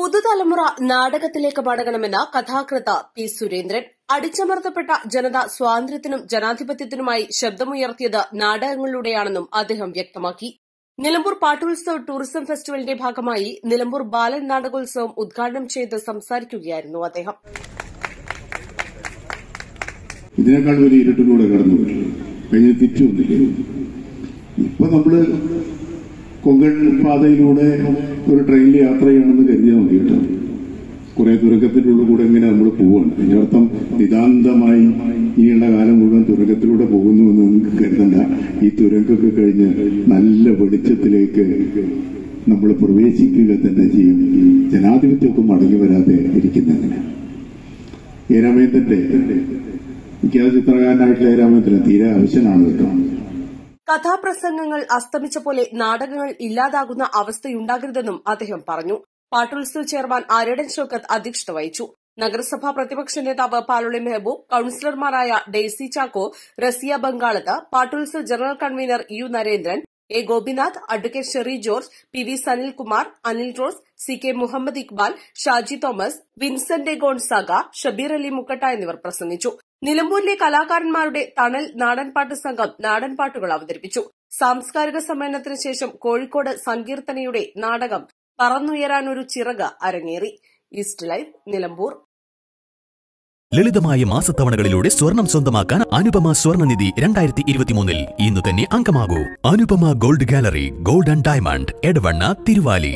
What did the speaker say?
പുതുതലമുറ നാടകത്തിലേക്ക് മടങ്ങണമെന്ന കഥാകൃത്ത് പി സുരേന്ദ്രൻ അടിച്ചമർത്തപ്പെട്ട ജനത സ്വാതന്ത്ര്യത്തിനും ജനാധിപത്യത്തിനുമായി ശബ്ദമുയർത്തിയത് നാടകങ്ങളിലൂടെയാണെന്നും അദ്ദേഹം വ്യക്തമാക്കി. നിലമ്പൂർ പാട്ടോത്സവ് ടൂറിസം ഫെസ്റ്റിവലിന്റെ ഭാഗമായി നിലമ്പൂർ ബാലൻ നാടകോത്സവം ഉദ്ഘാടനം ചെയ്ത് സംസാരിക്കുകയായിരുന്നു അദ്ദേഹം. ഇതിനേക്കാൾ വലിയ ഇരുട്ടിലൂടെ കടന്നു കഴിഞ്ഞ് തിരിച്ചു വന്നില്ലേ? ഇപ്പൊ നമ്മൾ കൊങ്കൺ പാതയിലൂടെ ഒരു ട്രെയിനിൽ യാത്ര ചെയ്യണമെന്ന് കരുതിയാൽ മതി കേട്ടോ. കുറെ തുരങ്കത്തിന്റെ ഉള്ളിൽ കൂടെ ഇങ്ങനെ നമ്മൾ പോവാണ്. അതിന്റെ അർത്ഥം നിതാന്തമായി ഇനിയുള്ള കാലം മുഴുവൻ തുരങ്കത്തിലൂടെ പോകുന്നു എന്ന് നിങ്ങൾക്ക് കരുതണ്ട. ഈ തുരങ്കമൊക്കെ കഴിഞ്ഞ് നല്ല വെളിച്ചത്തിലേക്ക് നമ്മൾ പ്രവേശിക്കുക തന്നെ ചെയ്യും. ജനാധിപത്യമൊക്കെ മടങ്ങി വരാതെ ഇരിക്കുന്നതിന് ഏരാമയത്തിന്റെ വിഖ്യാത ചിത്രകാരനായിട്ടുള്ള എ രാമേന്ദ്രൻ തീരെ ആവശ്യമാണ് കേട്ടോ. കഥാപ്രസംഗങ്ങൾ അസ്തമിച്ച പോലെ നാടകങ്ങൾ ഇല്ലാതാകുന്ന അവസ്ഥയുണ്ടാകരുതെന്നും അദ്ദേഹം പറഞ്ഞു. പാട്ടുത്സവ് ചെയർമാൻ ആര്യടൻ ഷോക്കത്ത് അധ്യക്ഷത വഹിച്ചു. നഗരസഭാ പ്രതിപക്ഷ നേതാവ് Paluli Mehboob കൌൺസിലർമാരായ Daisy Chacko Razia Bangalath Pattutsav general convener U Narendran A Gopinath advocate Sherry George P V Sanilkumar Anil Rose C K Muhammad Iqbal Shaji Thomas Vincent Gonzaga Shabeer Ali Mukkatta എന്നിവർ പ്രസംഗിച്ചു. നിലമ്പൂരിലെ കലാകാരന്മാരുടെ തണൽ നാടൻപാട്ട് സംഘം നാടൻപാട്ടുകൾ അവതരിപ്പിച്ചു. സാംസ്കാരിക സമ്മേളനത്തിന് ശേഷം കോഴിക്കോട് സങ്കീർത്തനയുടെ നാടകം പറന്നുയരാൻ ഒരു ചിറക് അരങ്ങേറി. East life Nilambur. ലളിതമായ മാസത്തവണകളിലൂടെ സ്വർണം സ്വന്തമാക്കാൻ അനുപമ സ്വർണനിധി രണ്ടായിരത്തി ഇരുപത്തിമൂന്നിൽ ഇന്ന് തന്നെ അംഗമാകൂ. Anupama gold gallery gold and diamond Edavanna Thiruvali.